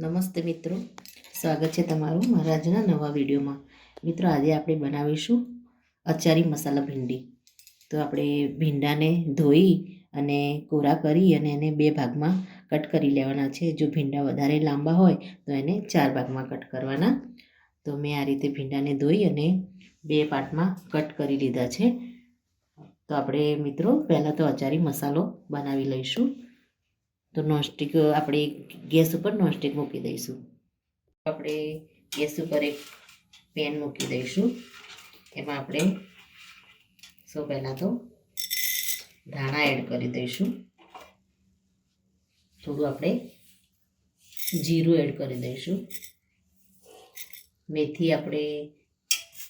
નમસ્તે મિત્રો. સ્વાગત છે તમારું મારા આજના નવા વિડીયોમાં. મિત્રો, આજે આપણે બનાવીશું અચારી મસાલા ભીંડી. તો આપણે ભીંડાને ધોઈ અને કોરા કરી અને એને બે ભાગમાં કટ કરી લેવાના છે. જો ભીંડા વધારે લાંબા હોય, તો એને ચાર ભાગમાં કટ કરવાના. તો મેં આ રીતે ભીંડાને ધોઈ અને બે પાર્ટમાં કટ કરી લીધા છે. તો આપણે મિત્રો, પહેલાં તો અચારી મસાલો બનાવી લઈશું. તો નોનસ્ટિક, આપણે ગેસ ઉપર નોનસ્ટિક મૂકી દઈશું. આપણે ગેસ ઉપર એક પેન મૂકી દઈશું. એમાં આપણે સૌ પહેલાં તો ધાણા એડ કરી દઈશું. થોડું આપણે જીરું એડ કરી દઈશું. મેથી આપણે,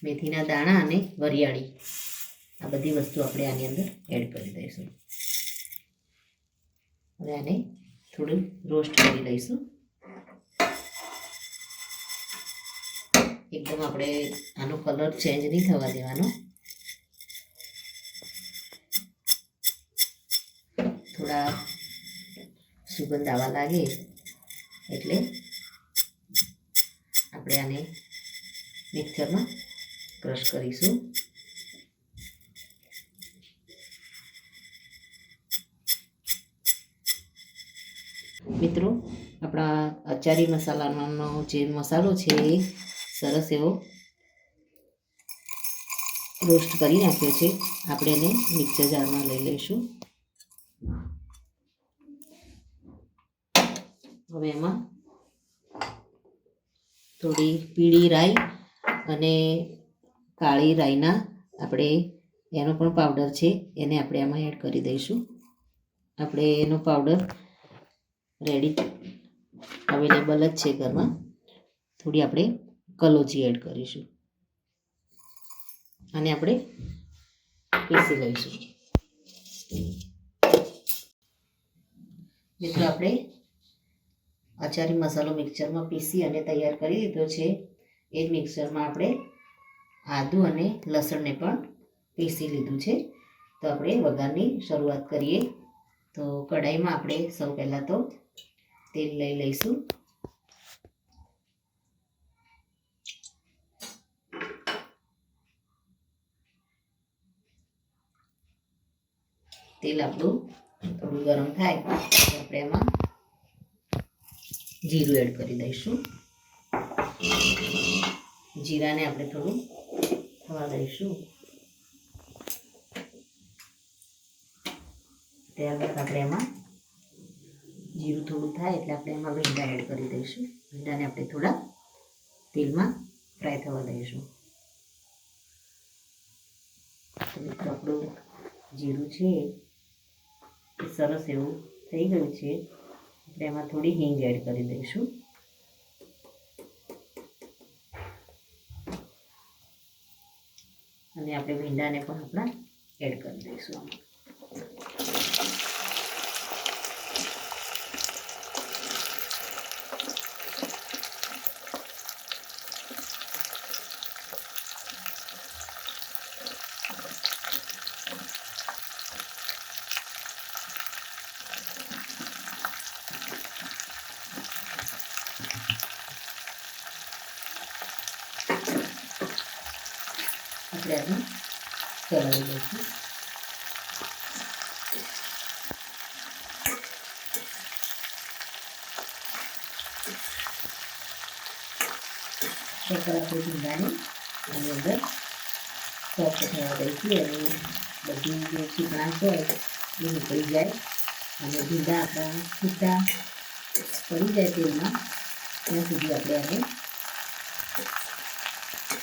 મેથીના દાણા અને વરિયાળી. આ બધી વસ્તુ આપણે આની અંદર એડ કરી દઈશું. હવે આને થોડું રોસ્ટ કરી લઈશું એકદમ આપણે આનો કલર ચેન્જ નહીં થવા દેવાનો થોડા સુગંધ આવવા લાગે એટલે આપણે આને મિક્સરમાં ક્રશ કરીશું મિત્રો, આપણા અચારી મસાલાનો જે મસાલો છે એ સરસ એવો રોસ્ટ કરી નાખ્યો છે. આપણે એને મિક્સર જારમાં લઈ લઈશું. હવે એમાં થોડી પીળી રાઈ અને કાળી રાઈના આપણે એનો પણ પાવડર છે, એને આપણે આમાં એડ કરી દઈશું. આપણે એનો પાવડર રેડી અવેલેબલ જ છે ઘરમાં. થોડી આપણે કલોજી એડ કરીશું. અને આપણે પીસી લઈશું. મિત્રો, આપણે અચારી મસાલો મિક્સરમાં પીસી અને તૈયાર કરી દીધો છે. એ મિક્સરમાં આપણે આદું અને લસણને પણ પીસી લીધું છે. તો આપણે વઘારની શરૂઆત કરીએ. તો કઢાઈમાં આપણે સૌ પહેલાં તો તેલ લઈ લઈશું. તેલ આપણું થોડું ગરમ થાય આપણે એમાં જીરું એડ કરી દઈશું. જીરાને આપણે થોડું થવા દઈશું. ત્યારબાદ આપણે એમાં જીરું થોડું થાય એટલે આપણે એમાં ભીંડા એડ કરી દઈશું. ભીંડાને આપણે થોડા તેલમાં ફ્રાય થવા દઈશું. આપણું જીરું છે એ સરસ એવું થઈ ગયું છે. આપણે એમાં થોડી હિંગ એડ કરી દઈશું. અને આપણે ભીંડાને પણ આપણા એડ કરી દઈશું આમાં. આપણે આને ચલાવી દઈશું. શક્કર આપણે ભીંડાને આની અંદર સોફ્ટ થવા દઈશું અને બધી જે ચીકણાશ હોય એ નીકળી જાય. અને ભીંડા આપણા છૂટા પડી જાય તેલમાં ત્યાં સુધી આપણે આને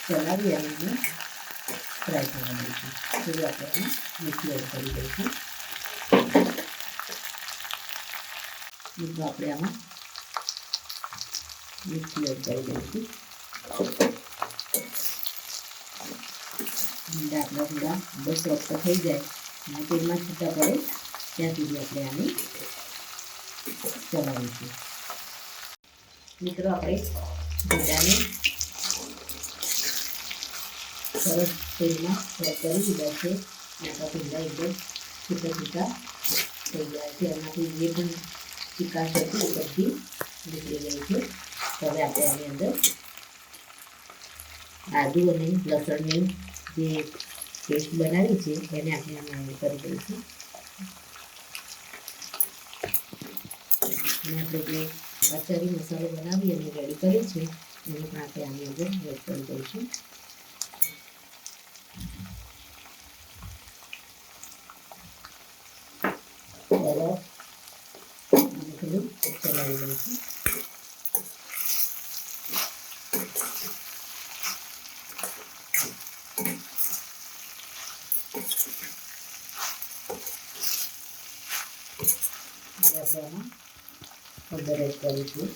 ચલાવી અને એને ફ્રાય થવા છે થોડું આપણે મીઠું એડ કરી દઈશું. મીઠું આપણે આમાં મીઠું એડ કરી દઈશું. ભીંડા આપણા થોડા બસ સોફ્ટ થઈ જાય. અને તેલમાં છૂટા પડે, ત્યાં સુધી આપણે આને ચલાવીશું. મિત્રો, આપણે ભીંડાને સરસ તેલમાં ફ્રાય કરી દીધા છે. આપણા ભીંડા એકદમ છૂટા છૂટા થઈ ગયા છે. એમાંથી જે પણ ચીકાશ હતી એ બધી નીકળી ગઈ છે. હવે આપણે આની અંદર આદુ અને લસણની જે પેસ્ટ બનાવી છે એને આપણે આમાં કરી દઈશું. અને આપણે જે આચારી મસાલો બનાવી અને રેડી કર્યો છે, એને પણ આપણે આની અંદર એડ કરી દઈશું. બરાબર અને થોડું ચલાવી દઈશું હવે આપણે આમાં હળદર એડ કરીશું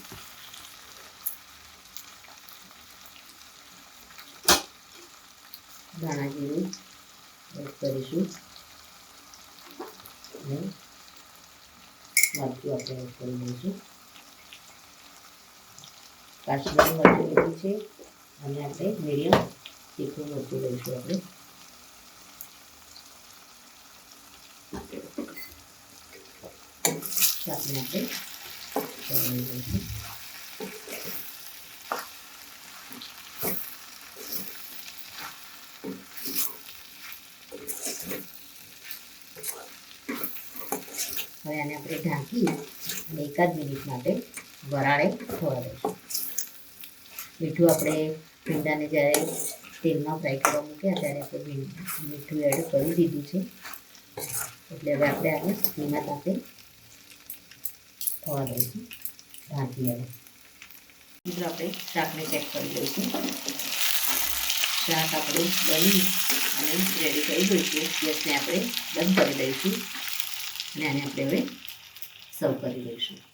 ધાણા જીરું એડ કરીશું અને મરચું આપણે એડ કરી દઈશું કાશ્મીરી મરચું લીધું છે અને આપણે મીડિયમ તીખું મરચું લઈશું આપણે આપણે આપણે હવે આને આપણે ઢાંકી અને એકાદ મિનિટ માટે વરાળે થવા દઈશું. મીઠું આપણે ભીંડાને જ્યારે તેલમાં ફ્રાય કરવા મૂક્યા ત્યારે આપણે મીઠું એડ કરી દીધું છે. એટલે હવે આપણે આને ધીમા તાપે થવા દઈશું, ઢાંકી હવે મિત્રો આપણે શાકને ચેક કરી લઈશું. શાક આપણે બની અને રેડી કરી દઈશું ગેસને આપણે બંધ કરી દઈશું. અને આને આપણે હવે સર્વ કરી દઈશું.